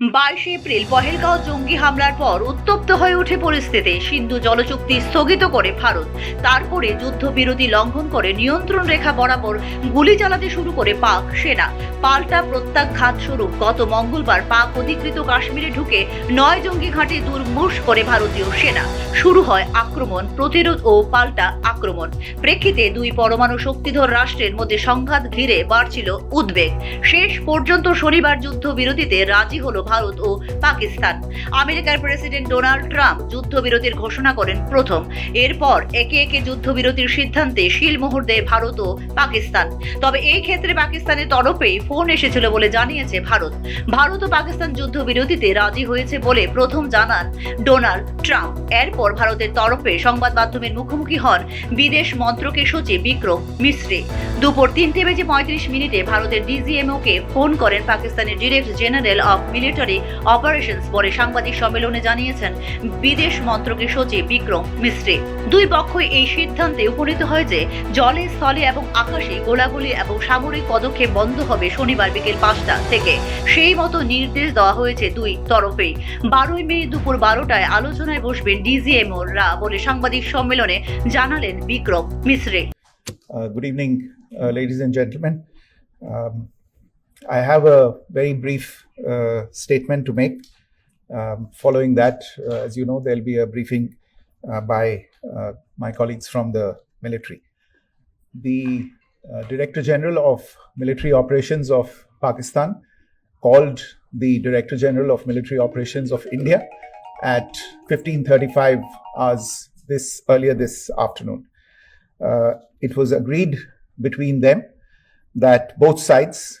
বাইশে এপ্রিল পহেলগাঁও জঙ্গি হামলার পর উত্তপ্ত হয়ে ওঠে পরিস্থিতি। সিন্ধু জলচুক্তি স্থগিত করে ভারত। তারপরে যুদ্ধবিরতি লঙ্ঘন করে নিয়ন্ত্রণ রেখা বরাবর গুলি চালাতে শুরু করে পাক সেনা। পাল্টা প্রত্যাঘাত স্বরূপ গত মঙ্গলবার পাক অধিকৃত কাশ্মীরে ঢুকে নয় জঙ্গি ঘাঁটি দুর্মুষ করে ভারতীয় সেনা। শুরু হয় আক্রমণ, প্রতিরোধ ও পাল্টা আক্রমণ। প্রেক্ষিতে দুই পরমাণু শক্তিধর রাষ্ট্রের মধ্যে সংঘাত ঘিরে বাড়ছিল উদ্বেগ। শেষ পর্যন্ত শনিবার যুদ্ধবিরতিতে রাজি হলো ভারত ও পাকিস্তান। আমেরিকার প্রেসিডেন্ট ডোনাল্ড ট্রাম্প যুদ্ধবিরতির ঘোষণা করেন প্রথম। এরপর একে একে যুদ্ধবিরতির সিদ্ধান্তে শিলমোহর দেয় ভারত ও পাকিস্তান। তবে এই ক্ষেত্রে পাকিস্তানের তরফেই ফোন এসেছিল বলে জানিয়েছে ভারত। ভারত ও পাকিস্তান যুদ্ধবিরতিতে রাজি হয়েছে বলে প্রথম জানান ডোনাল্ড ট্রাম্প। এরপর ভারতের তরফে সংবাদ মাধ্যমের মুখোমুখি হন বিদেশ মন্ত্রকের সচিব বিক্রম মিশ্রে। দুপুর তিনটে বেজে পঁয়ত্রিশ মিনিটে ভারতের ডিজিএমওকে ফোন করেন পাকিস্তানের direct general of military operations পরে সাংবাদিক সম্মেলনে জানিয়েছেন বিদেশ মন্ত্রকের সচিব বিক্রম মিশ্রে দুই পক্ষই এই সিদ্ধান্তে উপনীত হয় যে জলে স্থলে এবং আকাশে গোলাগুলি এবং সামরিক পদক্ষেপ বন্ধ হবে শনিবার বিকেল পাঁচটা থেকে। সেই মতো নির্দেশ দেওয়া হয়েছে দুই তরফেই। বারোই মে দুপুর বারোটায় আলোচনায় বসবেন ডিজিএমও রা বলে সাংবাদিক সম্মেলনে জানালেন Vikram মিশ্রে uh, ladies and gentlemen. Um, I have a very brief uh, statement to make. Um, following that, uh, as you know, there'll be a briefing uh, by uh, my colleagues from the military. The uh, Director General of Military Operations of Pakistan called the Director General of Military Operations of India at 15:35 hours this earlier this afternoon uh, it was agreed between them that both sides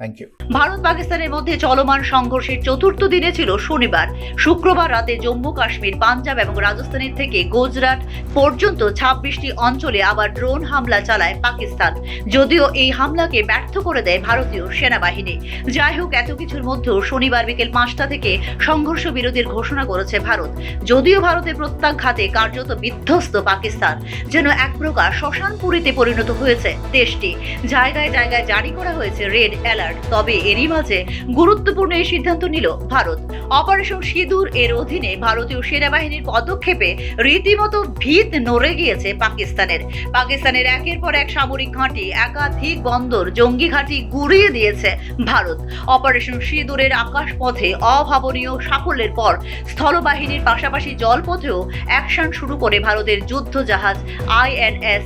Thank you. Bharat পাকিস্তানের মধ্যে চলমান সংঘর্ষের চতুর্থ দিনে ছিল শনিবার। শুক্রবার রাতে জম্মু কাশ্মীর, পাঞ্জাব এবং রাজস্থানের থেকে গুজরাট পর্যন্ত ছাব্বিশটি অঞ্চলে আবার ড্রোন হামলা চালায় পাকিস্তান। যদিও এই হামলাকে ব্যর্থ করে দেয় ভারতীয় সেনাবাহিনী। যাই হোক, এত কিছুর মধ্যেও শনিবার বিকেল পাঁচটা থেকে সংঘর্ষ বিরতির ঘোষণা করেছে ভারত। যদিও ভারতের প্রত্যাঘাতে কার্যত বিধ্বস্ত পাকিস্তান, যেন এক প্রকার শ্মশানপুরীতে পরিণত হয়েছে দেশটি। জায়গায় জায়গায় জারি করা হয়েছে রেড অ্যালার্ট। তবে এরই মাঝে গুরুত্বপূর্ণ এই সিদ্ধান্ত নিল ভারত। অপারেশন সিঁদুর এর অধীনে ভারতীয় সেনাবাহিনীর পদক্ষেপে রীতিমতো ভিত নড়ে গিয়েছে পাকিস্তানের। পাকিস্তানের একের পর এক সামরিক ঘাঁটি একাধিক বন্দর জঙ্গি ঘাঁটি গুড়িয়ে দিয়েছে ভারত। অপারেশন সিঁদুরের আকাশ পথে অভাবনীয় সাফল্যের পর স্থলবাহিনীর পাশাপাশি জলপথেও অ্যাকশন শুরু করে ভারতের যুদ্ধ জাহাজ আইএনএস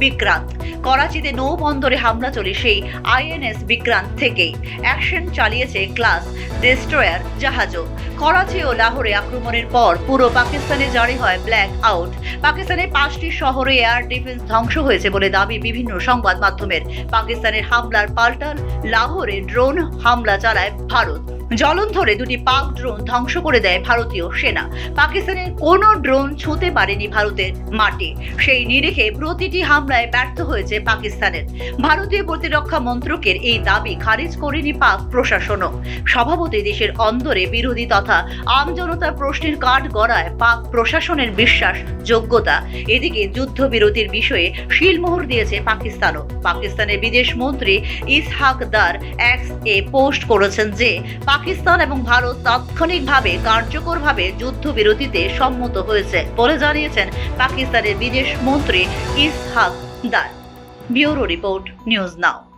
বিক্রান্ত। করাচিতে নৌবন্দরে হামলা চলে সেই আইএনএস বিক্রান্ত থেকেই। অ্যাকশন চালিয়েছে ক্লাস ডেস্ট্রয়ার জাহাজও। করাচি ও লাহোরে আক্রমণের পর পুরো পাকিস্তানে জারি হয় ব্ল্যাক আউট। পাকিস্তানের পাঁচটি শহরে এয়ার ডিফেন্স ধ্বংস হয়েছে বলে দাবি বিভিন্ন সংবাদ মাধ্যমের। পাকিস্তানের হামলার পাল্টাল লাহোরে ড্রোন হামলা চালায় ভারত। জলন্ধরে দুটি পাক ড্রোন ধ্বংস করে দেয় ভারতীয় সেনা। পাকিস্তানের কোনো ড্রোন ছুঁতে পারেনি ভারতের মাটি। সেই নিরিখে প্রতিটি হামলায় ব্যর্থ হয়েছে পাকিস্তানের। ভারতীয় প্রতিরক্ষা মন্ত্রকের এই দাবি খারিজ করেনি পাক প্রশাসনও। স্বভাবতই দেশের অন্দরে বিরোধী তথা আমজনতার প্রশ্নের কাঠ গড়ায় পাক প্রশাসনের বিশ্বাস, যোগ্যতা। এদিকে যুদ্ধবিরতির বিষয়ে শিলমোহর দিয়েছে পাকিস্তানও। পাকিস্তানের বিদেশ মন্ত্রী ইসহাক দার এক্স এ পোস্ট করেছেন যে পাকিস্তান এবং ভারত তাৎক্ষণিকভাবে, কার্যকরভাবে যুদ্ধবিরতিতে সম্মত হয়েছে বলে জানিয়েছেন পাকিস্তানের বিদেশ মন্ত্রী Ishaq Dar. Bureau report, news now.